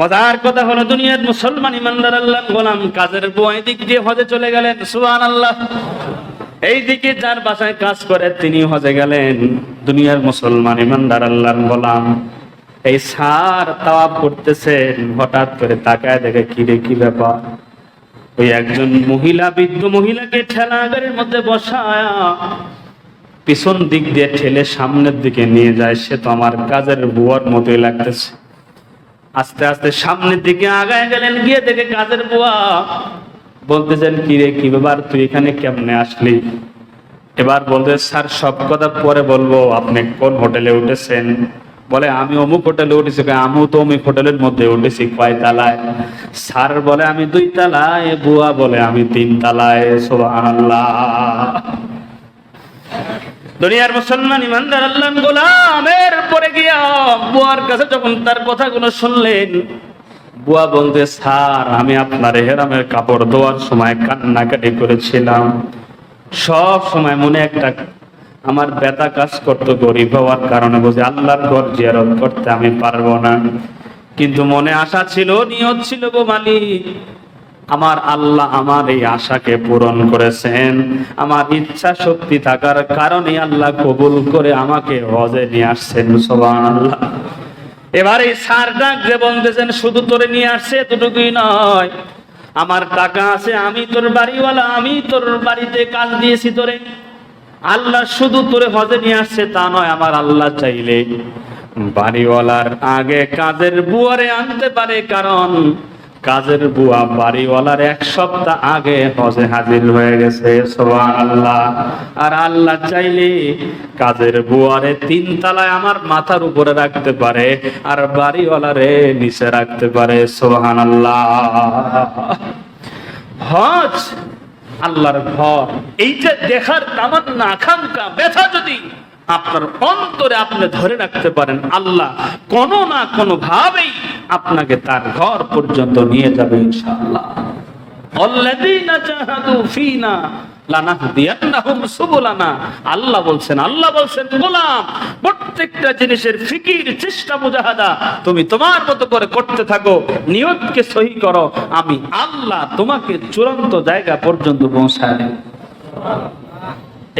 মজার কথা হলো দুনিয়ার মুসলমান ইমানদার আল্লাহ গোলাম, কাজের বই দিক দিয়ে হজে চলে গেলেন সুহান আল্লাহ এই দিকে যার বাসায় কাজ করে তিনি হজে গেলেন, দুনিয়ার মুসলমান ইমানদার আল্লাহর গোলাম। এই সার তাওয়াব করতেছেন, হঠাৎ করে তাকায় দেখে কি রে, কি ব্যাপার? ওই একজন মহিলা, বৃদ্ধ মহিলাকে ঠেলা মধ্যে বসায়া, পিছন দিক দিয়ে ঠেলে সামনের দিকে নিয়ে যায়, সে তো আমার কাজের বুয়ার মতোই লাগতেছে। আস্তে আস্তে সামনের দিকে আগায় গেলেন, গিয়ে দেখে কাজের বুয়া বলতেছেন কি রে কি ব্যাপার? তুই এখানে কেমনে আসলি? এবার বলতে, স্যার, সব কথা পরে বলব, আপনি কোন হোটেলে উঠেছেন? বলে, আমি অমুক হোটেলে উঠেছি আমিও তো অমুক হোটেলের মধ্যে উঠেছি, কয় তালায়? স্যার বলে, আমি দুই তালায়, বুয়া বলে, আমি তিন তালায়, সুবহানাল্লাহ। দুনিয়ার মুসলমান ইমানদার আল্লাহ গোলামের পরে গিয়া বুয়ার কাছে যখন তার কথাগুলো শুনলেন, বুয়া বলতে, স্যার, আমি আপনার হেরামের কাপড় ধোয়ার সময় কান্নাকাটি করেছিলাম। সব সময় মনে একটা আমার ব্যথা কাজ করতো, গরিব হওয়ার কারণে বুঝে আল্লাহর ঘর জিয়ারত করতে আমি পারব না। কিন্তু মনে আশা ছিল, নিয়ত ছিল গো মালিক আমার আল্লাহ আমার এই আশাকে পূরণ করেছেন। আমার ইচ্ছা শক্তি থাকার কারণে আল্লাহ কবুল করে আমাকে হজে নিয়ে আসছেন সোবান আল্লাহ এবার এই সার ডাক যে বলতেছেন, শুধু তোরে নিয়ে আসছে এতটুকুই নয়। আমার টাকা আছে, আমি তোর বাড়িওয়ালা, আমি তোর বাড়িতে কাজ দিয়েছি তোরে। আল্লাহ শুধু তোরে হজে নিয়ে আসছে, তা নয়, আমার আল্লাহ চাইলে বাড়িওয়ালার আগে কাজের বুয়ারে আনতে পারে, কারণ কাজের বুয়া বাড়িওয়ালার এক সপ্তাহ আগে হজে হাজির হয়ে গেছে সোহান আল্লাহ আর আল্লাহ চাইলে কাজের বুয়ারে তিন তালায় আমার মাথার উপরে রাখতে পারে, আর বাড়িওয়ালারে নিচে রাখতে পারে সোহান আল্লাহ হজ আল্লাহর ঘর, এইটা দেখার তামান্না, আকাঙ্ক্ষা, ব্যথা যদি আপনার অন্তরে আপনি ধরে রাখতে পারেন, আল্লাহ কোনো না কোনো ভাবেই আপনাকে তার ঘর পর্যন্ত নিয়ে যাবে আল্লাহ বলছেন আল্লাহ বলছেন, গোলাম, প্রত্যেকটা জিনিসের ফিকির, চেষ্টা মুজাহাদা, তুমি তোমার মতো করে করতে থাকো, নিয়তকে সহি করো, আমি আল্লাহ তোমাকে চূড়ান্ত জায়গা পর্যন্ত পৌঁছায়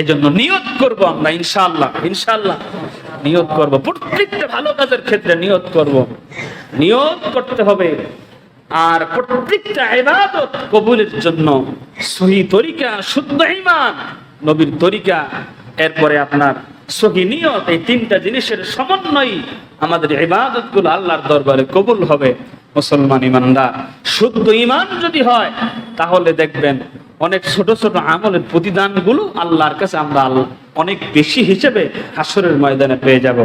এই জন্য নিয়ত করব আমরা ইনশাল্লাহ ইনশাল্লাহ নিয়ত করব। প্রত্যেকটা ভালো কাজের ক্ষেত্রে নিয়ত করব। নিয়ত করতে হবে। আর প্রত্যেকটা ইবাদত কবুলের জন্য সহি তরিকা, শুদ্ধ ঈমান নবীর তরিকা। এরপরে আপনার সহি নিয়ত, এই তিনটা জিনিসের সমন্বয় আমাদের ইবাদতগুলো আল্লাহর দরবারে কবুল হবে। মুসলমান ইমানদার শুদ্ধ ঈমান যদি হয়, তাহলে দেখবেন অনেক ছোট ছোট আমলের প্রতিদানগুলো আল্লাহর কাছে আমরা অনেক বেশি হিসেবে হাসরের ময়দানে পেয়ে যাব।